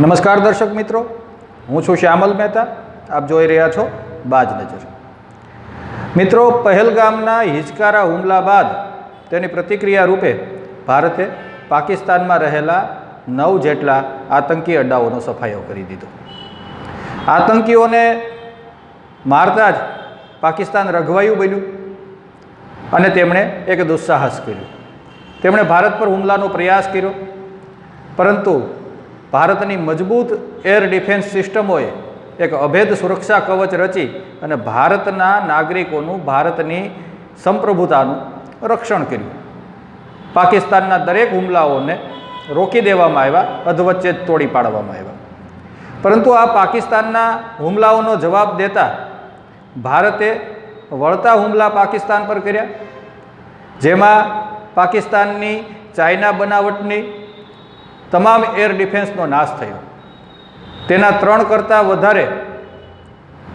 નમસ્કાર દર્શક મિત્રો. હું છું શ્યામલ મહેતા. આપ જોઈ રહ્યા છો બાજ નજર. મિત્રો, પહેલગામના હિચકારા હુમલા બાદ તેની પ્રતિક્રિયા રૂપે ભારતે પાકિસ્તાનમાં રહેલા નવ જેટલા આતંકી અડ્ડાઓનો સફાયો કરી દીધો. આતંકીઓને મારતા જ પાકિસ્તાન રઘવાયું બન્યું અને તેમણે એક દુસ્સાહસ કર્યું. તેમણે ભારત પર હુમલાનો પ્રયાસ કર્યો. પરંતુ ભારતની મજબૂત એર ડિફેન્સ સિસ્ટમોએ એક અભેદ સુરક્ષા કવચ રચી અને ભારતના નાગરિકોનું ભારતની સંપ્રભુતાનું રક્ષણ કર્યું. પાકિસ્તાનના દરેક હુમલાઓને રોકી દેવામાં આવ્યા, અધવચ્ચે જ તોડી પાડવામાં આવ્યા. પરંતુ આ પાકિસ્તાનના હુમલાઓનો જવાબ દેતા ભારતે વળતા હુમલા પાકિસ્તાન પર કર્યા, જેમાં પાકિસ્તાનની ચાઇના બનાવટની તમામ એર ડિફેન્સનો નાશ થયો. તેના ત્રણ કરતાં વધારે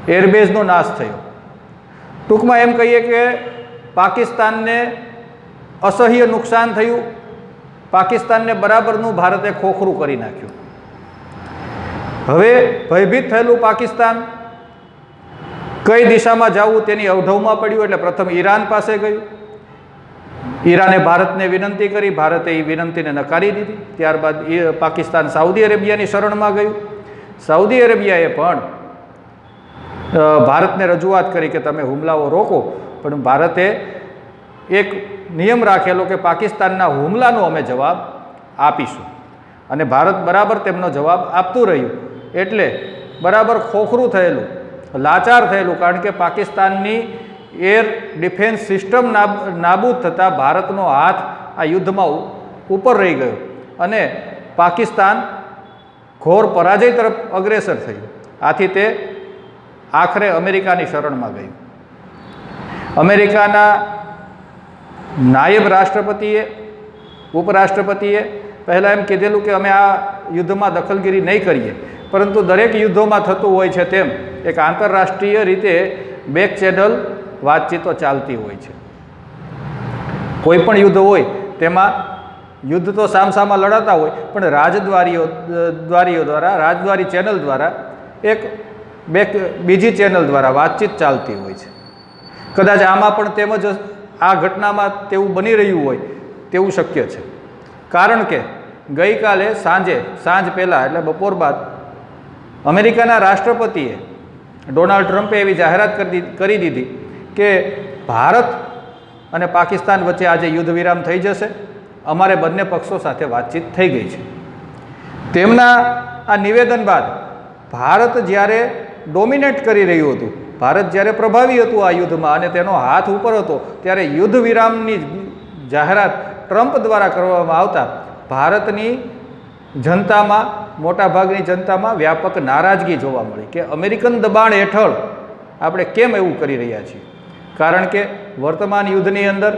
એરબેઝનો નાશ થયો. ટૂંકમાં એમ કહીએ કે પાકિસ્તાનને અસહ્ય નુકસાન થયું. પાકિસ્તાનને બરાબરનું ભારતે ખોખરું કરી નાખ્યું. હવે ભયભીત થયેલું પાકિસ્તાન કઈ દિશામાં જવું તેની અવઢવમાં પડ્યું એટલે પ્રથમ ઈરાન પાસે ગયું. ઈરાને ભારતને વિનંતી કરી, ભારતે એ વિનંતીને નકારી દીધી. ત્યારબાદ એ પાકિસ્તાન સાઉદી અરેબિયાની શરણમાં ગયું. સાઉદી અરેબિયાએ પણ ભારતને રજૂઆત કરી કે તમે હુમલાઓ રોકો, પણ ભારતે એક નિયમ રાખેલો કે પાકિસ્તાનના હુમલાનો અમે જવાબ આપીશું. અને ભારત બરાબર તેમનો જવાબ આપતું રહ્યું. એટલે બરાબર ખોખરું થયેલું, લાચાર થયેલું, કારણ કે પાકિસ્તાનની એર ડિફેન્સ સિસ્ટમ નાબ- નાબૂદ થતાં ભારતનો હાથ આ યુદ્ધમાં ઉપર રહી ગયો અને પાકિસ્તાન ઘોર પરાજય તરફ અગ્રેસર થયું આથી તે આખરે અમેરિકાની શરણમાં ગયું. અમેરિકાના નાયબ રાષ્ટ્રપતિએ, ઉપરાષ્ટ્રપતિએ પહેલાં એમ કીધેલું કે અમે આ યુદ્ધમાં દખલગીરી નહીં કરીએ, પરંતુ દરેક યુદ્ધોમાં થતું હોય છે તેમ એક આંતરરાષ્ટ્રીય રીતે બેક ચેનલ વાતચીતો ચાલતી હોય છે. કોઈ પણ યુદ્ધ હોય, તેમાં યુદ્ધ તો સામસામા લડાતા હોય, પણ રાજદ્વારીઓ, દ્વારીઓ દ્વારા, રાજદ્વારી ચેનલ દ્વારા એક, બે બીજી ચેનલ દ્વારા વાતચીત ચાલતી હોય છે. કદાચ આમાં પણ તેમજ આ ઘટનામાં તેવું બની રહ્યું હોય, તેવું શક્ય છે. કારણ કે ગઈકાલે સાંજે, સાંજ પહેલાં, એટલે બપોર બાદ, અમેરિકાના રાષ્ટ્રપતિએ ડોનાલ્ડ ટ્રમ્પે એવી જાહેરાત કરી દીધી કે ભારત અને પાકિસ્તાન વચ્ચે આજે યુદ્ધ વિરામ થઈ જશે. અમારે બંને પક્ષો સાથે વાતચીત થઈ ગઈ છે. તેમના આ નિવેદન બાદ ભારત જ્યારે ડોમિનેટ કરી રહ્યું હતું, ભારત જ્યારે પ્રભાવી હતું આ યુદ્ધમાં અને તેનો હાથ ઉપર હતો, ત્યારે યુદ્ધ વિરામની જાહેરાત ટ્રમ્પ દ્વારા કરવામાં આવતા ભારતની જનતામાં, મોટાભાગની જનતામાં વ્યાપક નારાજગી જોવા મળી કે અમેરિકન દબાણ હેઠળ આપણે કેમ એવું કરી રહ્યા છીએ? કારણ કે વર્તમાન યુદ્ધની અંદર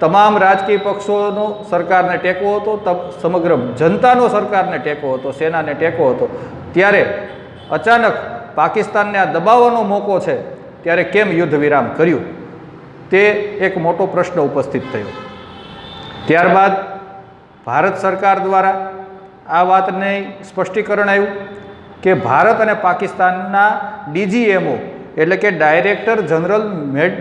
તમામ રાજકીય પક્ષોનો સરકારને ટેકો હતો સમગ્ર જનતાનો સરકારને ટેકો હતો, સેનાને ટેકો હતો. ત્યારે અચાનક પાકિસ્તાનને આ દબાવવાનો મોકો છે, ત્યારે કેમ યુદ્ધ વિરામ કર્યું? તે એક મોટો પ્રશ્ન ઉપસ્થિત થયો. ત્યારબાદ ભારત સરકાર દ્વારા આ વાતને સ્પષ્ટીકરણ આવ્યું કે ભારત અને પાકિસ્તાનના ડીજીએમઓ એટલે કે ડાયરેક્ટર જનરલ મેડ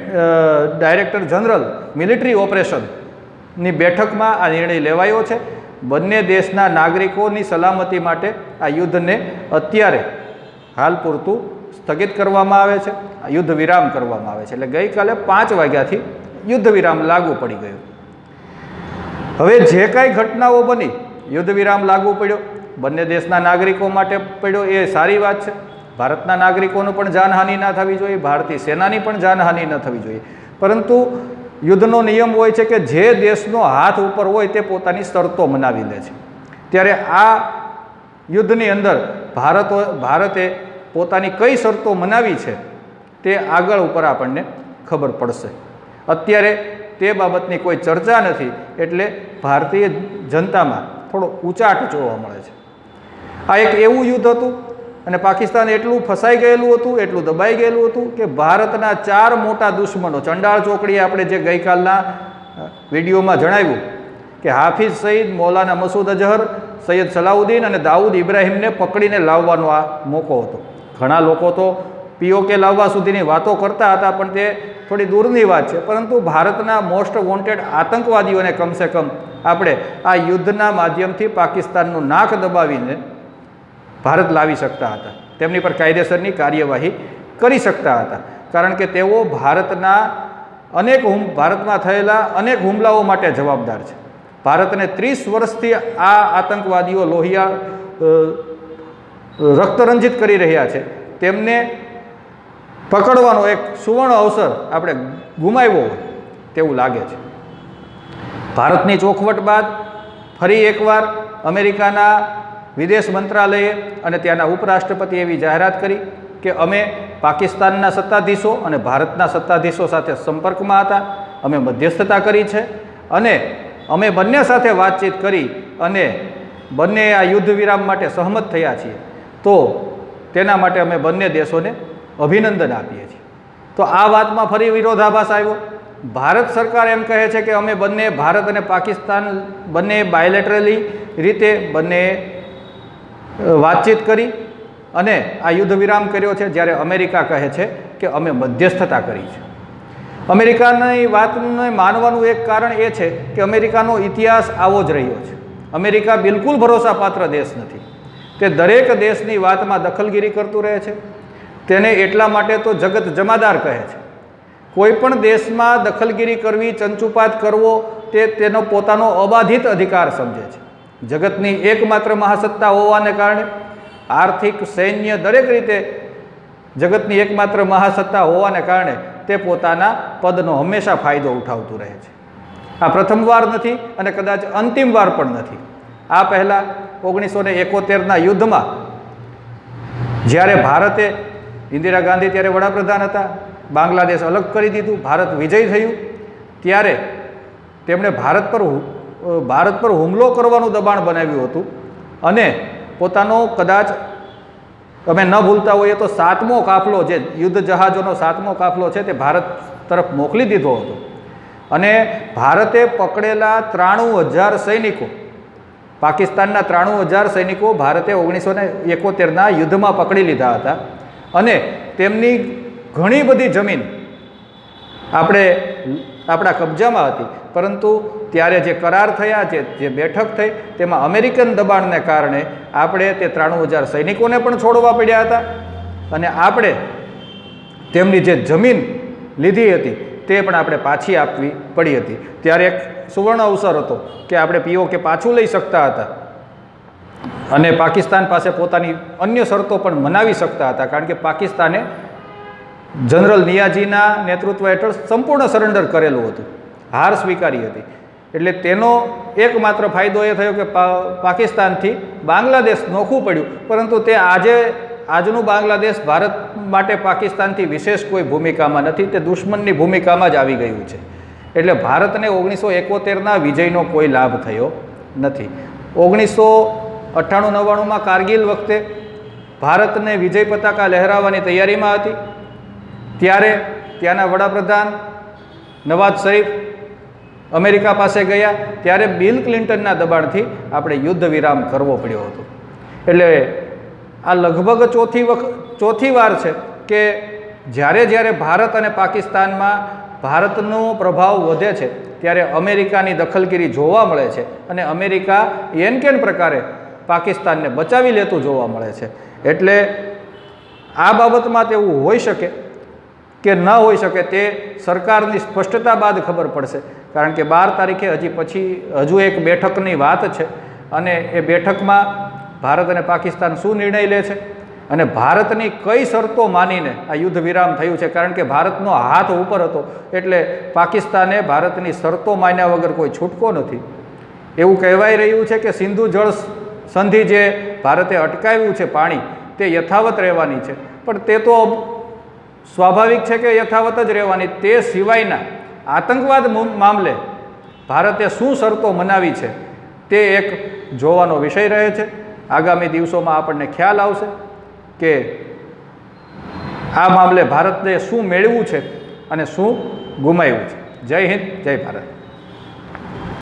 ડાયરેક્ટર જનરલ મિલિટરી ઓપરેશનની બેઠકમાં આ નિર્ણય લેવાયો છે. બંને દેશના નાગરિકોની સલામતી માટે આ યુદ્ધને અત્યારે હાલ પૂરતું સ્થગિત કરવામાં આવે છે. યુદ્ધ વિરામ કરવામાં આવે છે. એટલે ગઈકાલે પાંચ વાગ્યાથી યુદ્ધ વિરામ લાગુ પડી ગયો. હવે જે કાંઈ ઘટનાઓ બની, યુદ્ધ વિરામ લાગુ પડ્યો. બંને દેશના નાગરિકો માટે પડ્યો, એ સારી વાત છે. ભારતના નાગરિકોનું પણ જાનહાનિ ના થવી જોઈએ, ભારતીય સેનાની પણ જાનહાનિ ન થવી જોઈએ. પરંતુ યુદ્ધનો નિયમ હોય છે કે જે દેશનો હાથ ઉપર હોય તે પોતાની શરતો મનાવી લે છે. ત્યારે આ યુદ્ધની અંદર ભારત, ભારતે પોતાની કઈ શરતો મનાવી છે તે આગળ ઉપર આપણને ખબર પડશે. અત્યારે તે બાબતની કોઈ ચર્ચા નથી, એટલે ભારતીય જનતામાં થોડો ઉચાટ જોવા મળે છે. આ એક એવું યુદ્ધ હતું અને પાકિસ્તાન એટલું ફસાઈ ગયેલું હતું, એટલું દબાઈ ગયેલું હતું કે ભારતના ચાર મોટા દુશ્મનો, ચંડાળ ચોકડીએ આપણે જે ગઈકાલના વિડીયોમાં જણાવ્યું કે હાફિઝ સઈદ, મૌલાના મસૂદ અઝહર, સૈયદ સલાઉદ્દીન અને દાઉદ ઇબ્રાહીમને પકડીને લાવવાનો આ મોકો હતો. ઘણા લોકો તો પીઓકે લાવવા સુધીની વાતો કરતા હતા, પણ તે થોડી દૂરની વાત છે. પરંતુ ભારતના મોસ્ટ વોન્ટેડ આતંકવાદીઓને કમસે કમ આપણે આ યુદ્ધના માધ્યમથી પાકિસ્તાનનું નાક દબાવીને ભારત લાવી શકતા હતા. તેમની પર કાયદેસરની કાર્યવાહી કરી શકતા હતા. કારણ કે તેઓ ભારતના અનેક હુમ, ભારતમાં થયેલા અનેક હુમલાઓ માટે જવાબદાર છે. ભારતને ત્રીસ વર્ષથી આ આતંકવાદીઓ લોહિયા રક્તરંજિત કરી રહ્યા છે. તેમને પકડવાનો એક સુવર્ણ અવસર આપણે ગુમાવ્યો હોય તેવું લાગે છે. ભારતની ચોખવટ બાદ ફરી એકવાર અમેરિકાના વિદેશ મંત્રાલયે અને ત્યાંના ઉપરાષ્ટ્રપતિ એવી જાહેરાત કરી કે અમે પાકિસ્તાનના સત્તાધીશો અને ભારતના સત્તાધીશો સાથે સંપર્કમાં હતા. અમે મધ્યસ્થતા કરી છે અને અમે બંને સાથે વાતચીત કરી અને બંને આ યુદ્ધ વિરામ માટે સહમત થયા છીએ. તો તેના માટે અમે બંને દેશોને અભિનંદન આપીએ છીએ. તો આ વાતમાં ફરી વિરોધાભાસ આવ્યો. ભારત સરકાર એમ કહે છે કે અમે બંને ભારત અને પાકિસ્તાન બંને બાયલેટરલી રીતે બંને વાતચીત કરી અને આ યુદ્ધ વિરામ કર્યો છે જ્યારે અમેરિકા કહે છે કે અમે મધ્યસ્થતા કરી છે. અમેરિકાની વાતને માનવાનું એક કારણ એ છે કે અમેરિકાનો ઇતિહાસ આવો જ રહ્યો છે. અમેરિકા બિલકુલ ભરોસાપાત્ર દેશ નથી. તે દરેક દેશની વાતમાં દખલગીરી કરતું રહે છે. તેને એટલા માટે તો જગત જમાદાર કહે છે. કોઈ પણ દેશમાં દખલગીરી કરવી, ચંચુપાત કરવો, તે તેનો પોતાનો અબાધિત અધિકાર સમજે છે. જગતની એકમાત્ર મહાસત્તા હોવાને કારણે આર્થિક, સૈન્ય દરેક રીતે જગતની એકમાત્ર મહાસત્તા હોવાને કારણે તે પોતાના પદનો હંમેશા ફાયદો ઉઠાવતું રહે છે. આ પ્રથમવાર નથી અને કદાચ અંતિમ વાર પણ નથી. આ પહેલાં ઓગણીસો ને એકોતેરના યુદ્ધમાં જ્યારે ભારતે ઇન્દિરા ગાંધી ત્યારે વડાપ્રધાન હતા, બાંગ્લાદેશ અલગ કરી દીધું, ભારત વિજય થયું, ત્યારે તેમણે ભારત પર ભારત પર હુમલો કરવાનું દબાણ બનાવ્યું હતું. અને પોતાનો કદાચ તમે ન ભૂલતા હોઈએ તો સાતમો કાફલો જે યુદ્ધ જહાજોનો સાતમો કાફલો છે તે ભારત તરફ મોકલી દીધો હતો. અને ભારતે પકડેલા ત્રાણું હજાર સૈનિકો, પાકિસ્તાનના ત્રાણું હજાર સૈનિકો ભારતે ઓગણીસો ને એકોતેરના યુદ્ધમાં પકડી લીધા હતા. અને તેમની ઘણી બધી જમીન આપણે, આપણા કબજામાં હતી. પરંતુ ત્યારે જે કરાર થયા છે જે બેઠક થઈ, તેમાં અમેરિકન દબાણને કારણે આપણે તે ત્રાણું હજાર સૈનિકોને પણ છોડવા પડ્યા હતા. અને આપણે તેમની જે જમીન લીધી હતી, તે પણ આપણે પાછી આપવી પડી હતી. ત્યારે એક સુવર્ણ અવસર હતો કે આપણે પીઓ કે પાછું લઈ શકતા હતા. અને પાકિસ્તાન પાસે પોતાની અન્ય શરતો પણ મનાવી શકતા હતા, કારણ કે પાકિસ્તાને જનરલ નિયાજીના નેતૃત્વ હેઠળ સંપૂર્ણ સરેન્ડર કરેલું હતું. હાર સ્વીકારી હતી. એટલે તેનો એકમાત્ર ફાયદો એ થયો કે પાકિસ્તાનથી બાંગ્લાદેશ નોખું પડ્યું. પરંતુ તે આજે, આજનું બાંગ્લાદેશ ભારત માટે પાકિસ્તાનથી વિશેષ કોઈ ભૂમિકામાં નથી, તે દુશ્મનની ભૂમિકામાં જ આવી ગયું છે. એટલે ભારતને ઓગણીસો એકોતેરના વિજયનો કોઈ લાભ થયો નથી. ઓગણીસો અઠ્ઠાણું નવ્વાણુંમાં કારગિલ વખતે ભારતને વિજય પતાકા લહેરાવવાની તૈયારીમાં હતી. ત્યારે ત્યાંના વડાપ્રધાન નવાઝ શરીફ અમેરિકા પાસે ગયા, ત્યારે બિલ ક્લિન્ટનના દબાણથી આપણે યુદ્ધ વિરામ કરવો પડ્યો હતો. એટલે આ લગભગ ચોથી વખત ચોથી વાર છે કે જ્યારે જ્યારે ભારત અને પાકિસ્તાનમાં ભારતનો પ્રભાવ વધે છે, ત્યારે અમેરિકાની દખલગીરી જોવા મળે છે અને અમેરિકા એન કેન પ્રકારે પાકિસ્તાનને બચાવી લેતું જોવા મળે છે. એટલે આ બાબતમાં તેવું હોઈ શકે કે ન હોઈ શકે તે સરકારની સ્પષ્ટતા બાદ ખબર પડશે. કારણ કે બાર તારીખે હજી પછી હજુ એક બેઠકની વાત છે અને એ બેઠકમાં ભારત અને પાકિસ્તાન શું નિર્ણય લે છે? અને ભારતની કઈ શરતો માનીને આ યુદ્ધ વિરામ થયું છે? કારણ કે ભારતનો હાથ ઉપર હતો. એટલે પાકિસ્તાને ભારતની શરતો માન્યા વગર કોઈ છૂટકો નથી. એવું કહેવાઈ રહ્યું છે કે સિંધુ જળ સંધિ જે ભારતે અટકાવ્યું છે પાણી, તે યથાવત રહેવાની છે. પણ તે તો સ્વાભાવિક છે કે યથાવત જ રહેવાની. તે સિવાયના આતંકવાદ મામલે ભારતે શું શરતો મનાવી છે તે એક જોવાનો વિષય રહે છે. આગામી દિવસોમાં આપણને ખ્યાલ આવશે કે આ મામલે ભારતને શું મેળવ્યું છે અને શું ગુમાવ્યું છે. જય હિન્દ, જય ભારત.